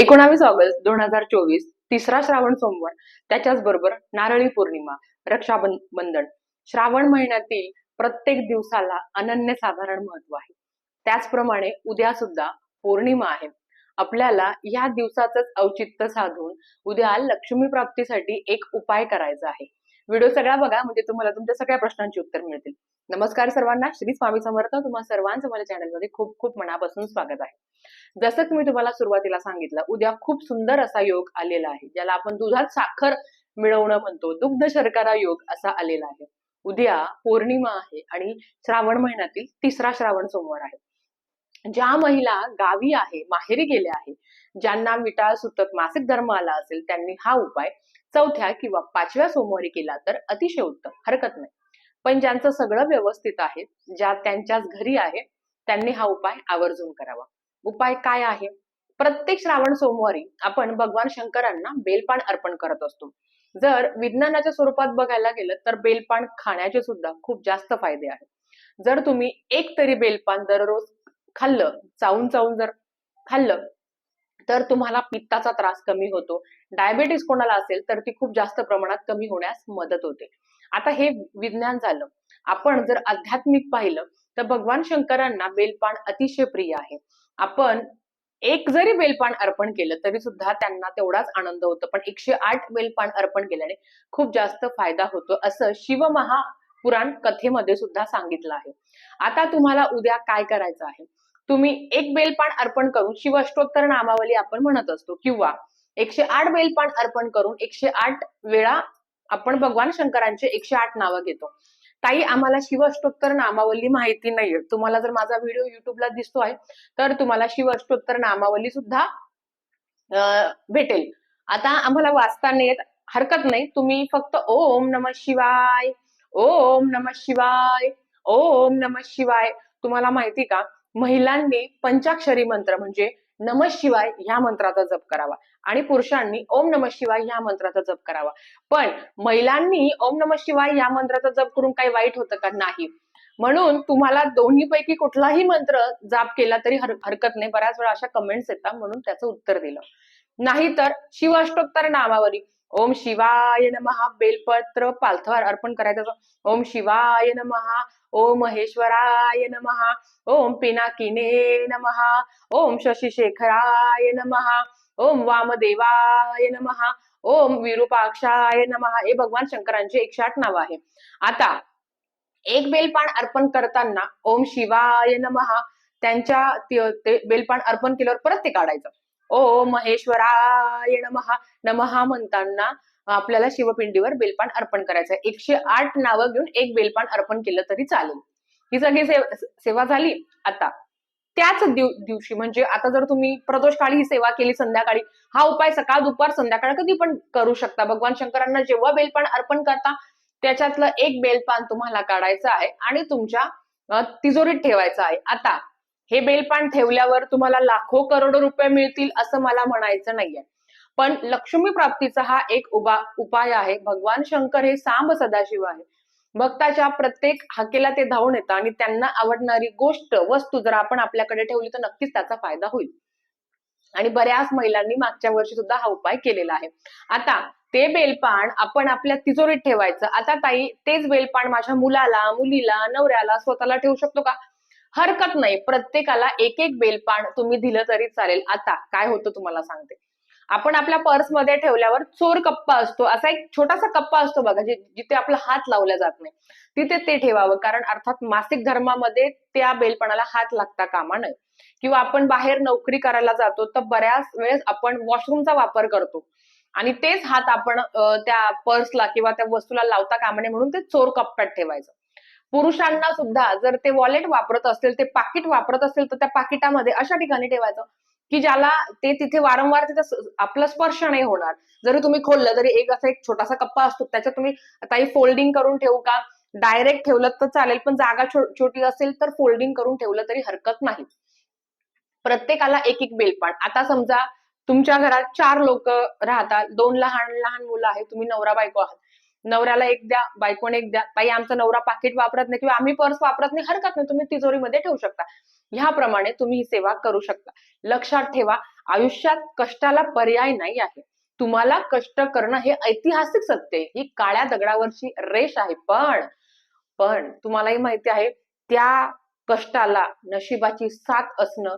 एकोणावीस ऑगस्ट दोन हजार चोवीस तिसरा श्रावण सोमवार त्याच्याच बरोबर नारळी पौर्णिमा रक्षाबंधन. श्रावण महिन्यातील प्रत्येक दिवसाला अनन्य साधारण महत्त्व आहे. त्याचप्रमाणे उद्या सुद्धा पौर्णिमा आहे. आपल्याला या दिवसाचंच औचित्य साधून उद्या लक्ष्मी प्राप्तीसाठी एक उपाय करायचा आहे. व्हिडिओ सगळा बघा म्हणजे तुम्हाला तुमच्या सगळ्या प्रश्नांची उत्तर मिळतील. नमस्कार सर्वांना श्री स्वामी समर्थ. तुम्हा सर्वांचं माझ्या चॅनलमध्ये खूप खूप मनापासून स्वागत आहे. जसं की मी तुम्हाला सुरुवातीला सांगितलं उद्या खूप सुंदर असा योग आलेला आहे ज्याला आपण दुधात साखर मिळवणं म्हणतो दुग्ध शर्करा योग असा आलेला आहे. उद्या पौर्णिमा आहे आणि श्रावण महिन्यातील तिसरा श्रावण सोमवार आहे. ज्या महिला गावी आहे माहेरी गेल्या आहे ज्यांना विटाळ सुतक मासिक धर्म आला असेल त्यांनी हा उपाय चौथ्या किंवा पाचव्या सोमवारी केला तर अतिशय उत्तम हरकत नाही. पण ज्यांचं सगळं व्यवस्थित आहे ज्या त्यांच्याच घरी आहे त्यांनी हा उपाय आवर्जून करावा. उपाय काय आहे? प्रत्येक श्रावण सोमवारी आपण भगवान शंकरांना बेलपान अर्पण करत असतो. जर विज्ञानाच्या स्वरूपात बघायला गेलं तर बेलपान खाण्याचे सुद्धा खूप जास्त फायदे आहेत. जर तुम्ही एक तरी बेलपान दररोज खाल्लं चावून चावून जर खाल्लं तर तुम्हाला पित्ताचा त्रास कमी होतो. डायबेटीस कोणाला असेल तर ती खूप जास्त प्रमाणात कमी होण्यास मदत होते. आता हे विज्ञान झालं. आपण जर आध्यात्मिक पाहिलं तर भगवान शंकरांना बेलपान अतिशय प्रिय आहे. आपण एक जरी बेलपान अर्पण केलं तरी सुद्धा त्यांना तेवढाच आनंद होतो. पण एकशे आठ बेलपान अर्पण केल्याने खूप जास्त फायदा होतो असं शिवमहा पुराण कथेमध्ये सुद्धा सांगितलं आहे. आता तुम्हाला उद्या काय करायचं आहे? तुम्ही एक बेलपान अर्पण करून शिवअष्टोत्तर नामावली आपण म्हणत असतो किंवा एकशे आठ बेलपान अर्पण करून एकशे आठ वेळा आपण भगवान शंकरांचे एकशे आठ नावं घेतो. काही आम्हाला शिवअष्टोत्तर नामावली माहिती नाहीये. तुम्हाला जर माझा व्हिडिओ युट्यूबला आहे तर तुम्हाला शिवअष्टोत्तर नामावली सुद्धा भेटेल. आता आम्हाला वाचता नाही येत हरकत नाही. तुम्ही फक्त ओम नम शिवाय ओम नम शिवाय ओम नम शिवाय तुम्हाला माहिती का? महिलांनी पंचाक्षरी मंत्र म्हणजे नम शिवाय ह्या मंत्राचा जप करावा. आणि पुरुषांनी ओम नम शिवाय ह्या मंत्राचा जप करावा. पण महिलांनी ओम नम शिवाय ह्या मंत्राचा जप करून काही वाईट होतं का? नाही. म्हणून तुम्हाला दोन्हीपैकी कुठलाही मंत्र जाप केला तरी हर- हरकत नाही. बऱ्याच वेळा अशा कमेंट्स येतात म्हणून त्याचं उत्तर दिलं. नाहीतर शिवाष्टोत्तर नामावली. ओम शिवाय नमहा बेलपत्र पालथवार अर्पण करायचं ओम शिवाय नमहा ओम महेश्वराय नमहा ओम पिनाकिने नमहा ओम शशिशेखराय नमहा ओम वामदेवाय नमहा ओम विरूपाक्षाय नमहा हे भगवान शंकरांचे एकशे आठ नाव आहे. आता एक बेलपान अर्पण करताना ओम शिवाय नमहा त्यांच्या ते बेलपान अर्पण केल्यावर परत ते काढायचं. ओ महेश्वराय नमहा नमहा म्हणताना आपल्याला शिवपिंडीवर बेलपान अर्पण करायचं आहे. एकशे आठ नावं घेऊन एक बेलपान अर्पण केलं तरी चालेल. ही सगळी सेवा झाली. आता त्याच दिव दिवशी म्हणजे आता जर तुम्ही प्रदोष काळी ही सेवा केली संध्याकाळी हा उपाय सकाळ दुपार संध्याकाळ कधी पण करू शकता. भगवान शंकरांना जेव्हा बेलपान अर्पण करता त्याच्यातलं एक बेलपान तुम्हाला काढायचं आहे आणि तुमच्या तिजोरीत ठेवायचं आहे. आता हे बेलपान ठेवल्यावर तुम्हाला लाखो करोडो रुपये मिळतील असं मला म्हणायचं नाहीये. पण लक्ष्मी प्राप्तीचा हा एक उभा उपाय आहे. भगवान शंकर हे सांब सदाशिव आहे. भक्ताच्या प्रत्येक हाकेला ते धावून येतं आणि त्यांना आवडणारी गोष्ट वस्तू जर आपण आपल्याकडे ठेवली तर नक्कीच त्याचा फायदा होईल. आणि बऱ्याच महिलांनी मागच्या वर्षी सुद्धा हा उपाय केलेला आहे. आता ते बेलपान आपण आपल्या तिजोरीत ठेवायचं. आता ताई तेच बेलपान माझ्या मुलाला मुलीला नवऱ्याला स्वतःला ठेवू शकतो का? हरकत नाही. प्रत्येकाला एक एक बेलपान तुम्ही दिलं तरी चालेल. आता काय होतं तुम्हाला सांगते. आपण आपल्या पर्समध्ये ठेवल्यावर चोर कप्पा असतो. असा एक छोटासा कप्पा असतो बघा जिथे आपला हात लावला जात नाही. तिथे ते ठेवावं. कारण अर्थात मासिक धर्मामध्ये त्या बेलपणाला हात लागता कामा नये. किंवा आपण बाहेर नोकरी करायला जातो तर बऱ्याच वेळेस आपण वॉशरूमचा वापर करतो. आणि तेच हात आपण त्या पर्सला किंवा त्या वस्तूला लावता कामा नये म्हणून ते चोर कप्प्यात ठेवायचं. पुरुषांना सुद्धा जर ते वॉलेट वापरत असतील ते पाकिट वापरत असेल तर त्या पाकिटामध्ये अशा ठिकाणी ठेवायचं की ज्याला ते तिथे वारंवार तिथे आपला स्पर्श नाही होणार. जरी तुम्ही खोललं तरी एक असा एक छोटासा कप्पा असतो त्याच्यात तुम्ही काही फोल्डिंग करून ठेवू का? डायरेक्ट ठेवलं तर चालेल पण जागा छोटी असेल तर फोल्डिंग करून ठेवलं तरी हरकत नाही. प्रत्येकाला एक एक बेलपान आता समजा तुमच्या घरात चार लोक राहतात दोन लहान लहान मुलं आहेत तुम्ही नवरा बायको आहात. नवऱ्याला एक द्या बायकोने एक द्या. ताई आमचा नवरा पाकिट वापरत नाही किंवा आम्ही पर्स वापरत नाही हरकत नाही. तुम्ही तिजोरीमध्ये ठेवू शकता. ह्याप्रमाणे तुम्ही ही सेवा करू शकता. लक्षात ठेवा आयुष्यात कष्टाला पर्याय नाही आहे. तुम्हाला कष्ट करणं हे ऐतिहासिक सत्य आहे. ही काळ्या दगडावरची रेष आहे. पण पण तुम्हालाही माहिती आहे त्या कष्टाला नशिबाची साथ असणं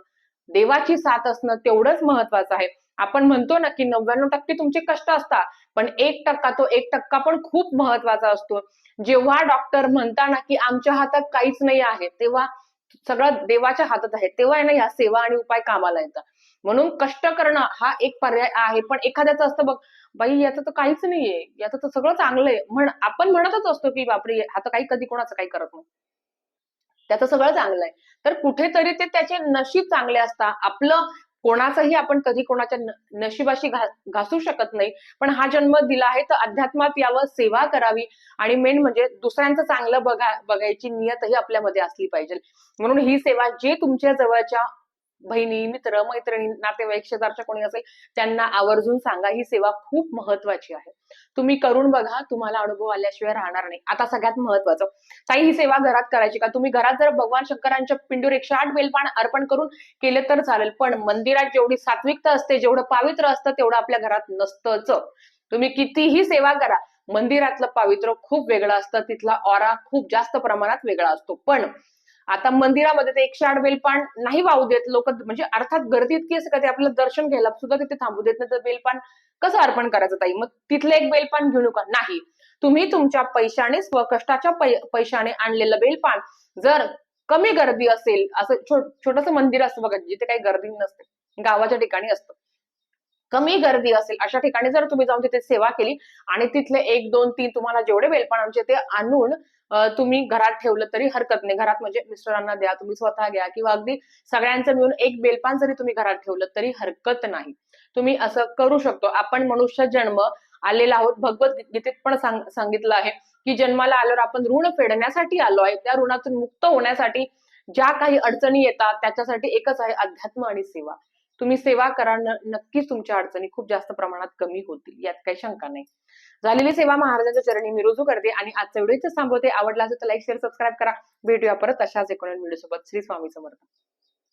देवाची साथ असणं तेवढंच महत्वाचं आहे. आपण म्हणतो ना की नव्याण्णव टक्के तुमचे कष्ट असतात पण एक टक्का तो एक टक्का पण खूप महत्त्वाचा असतो. जेव्हा डॉक्टर म्हणताना की आमच्या हातात काहीच नाही आहे तेव्हा सगळं देवाच्या हातात आहे तेव्हा आहे ना ह्या सेवा आणि उपाय कामाला येतात. म्हणून कष्ट करणं हा एक पर्याय आहे पण एखाद्याचं असतं बघ बाई याचं तर काहीच नाहीये याचं तर सगळं चांगलं आहे म्हण आपण म्हणतच असतो की बापरे आता काही कधी कोणाचं काही करत नाही. त्याचं सगळं चांगलं आहे तर कुठेतरी ते त्याचे नशीब चांगले असता. आपलं कोणाचंही आपण कधी कोणाच्या नशिबाशी घा घासू शकत नाही. पण हा जन्म दिला आहे तर अध्यात्मात यावं सेवा करावी. आणि मेन म्हणजे दुसऱ्यांचं चांगलं बघा बघायची नियतही आपल्यामध्ये असली पाहिजे. म्हणून ही सेवा जे तुमच्या जवळच्या बहिणी मित्र मैत्रिणी नातेवाईक शेजारच्या कोणी असेल त्यांना आवर्जून सांगा ही सेवा खूप महत्वाची आहे. तुम्ही करून बघा तुम्हाला अनुभव आल्याशिवाय राहणार नाही. आता सगळ्यात महत्वाचं ताई ही सेवा घरात करायची का? तुम्ही घरात जर भगवान शंकरांच्या पिंडूर एकशे आठ बेलपान अर्पण करून केले तर चालेल पण मंदिरात जेवढी सात्विकता असते जेवढं पावित्र असतं तेवढं आपल्या घरात नसतंच. तुम्ही कितीही सेवा करा मंदिरातलं पावित्र खूप वेगळं असतं तिथला ऑरा खूप जास्त प्रमाणात वेगळा असतो. पण आता मंदिरामध्ये ते एकशे आठ बेलपान नाही वाहू देत. लोक म्हणजे अर्थात गर्दी इतकी असते का ते आपलं दर्शन घ्यायला सुद्धा तिथे थांबू देत नाही. तर बेलपान कसं अर्पण करायचं ताई? मग तिथलं एक बेलपान घेऊ नका. नाही. तुम्ही तुमच्या पैशाने स्वकष्टाच्या पै- पैशाने आणलेलं बेलपान जर कमी गर्दी असेल असं छोटस मंदिर असतं बघा जिथे काही गर्दी नसते. गावाच्या ठिकाणी असतं. कमी गर्दी असेल अशा ठिकाणी जर तुम्ही जाऊन तिथे सेवा केली आणि तिथले एक दोन तीन तुम्हाला जेवढे बेलपान आमचे ते आणून तुम्ही घरात ठेवलं तरी हरकत नाही. घरात म्हणजे मिस्टरांना द्या तुम्ही स्वतः घ्या किंवा अगदी सगळ्यांचं मिळून एक बेलपान जरी तुम्ही घरात ठेवलं तरी हरकत नाही. तुम्ही असं करू शकतो. आपण मनुष्य जन्म आलेला आहोत. भगवत गीतेत पण सांगितलं आहे की जन्माला आल्यावर आपण ऋण फेडण्यासाठी आलो आहे. त्या ऋणातून मुक्त होण्यासाठी ज्या काही अडचणी येतात त्याच्यासाठी एकच आहे अध्यात्म आणि सेवा. तुम्ही सेवा करा न- नक्कीच तुमच्या अडचणी खूप जास्त प्रमाणात कमी होतील यात काही शंका नाही. झालेली सेवा महाराजांच्या चरणी मी रुजू करते आणि आजचा व्हिडिओ थांबवते. आवडला असेल तर लाईक शेअर सबस्क्राईब करा. भेटूया परत अशाच एकोणीस व्हिडिओ सोबत. श्री स्वामी समर्थ.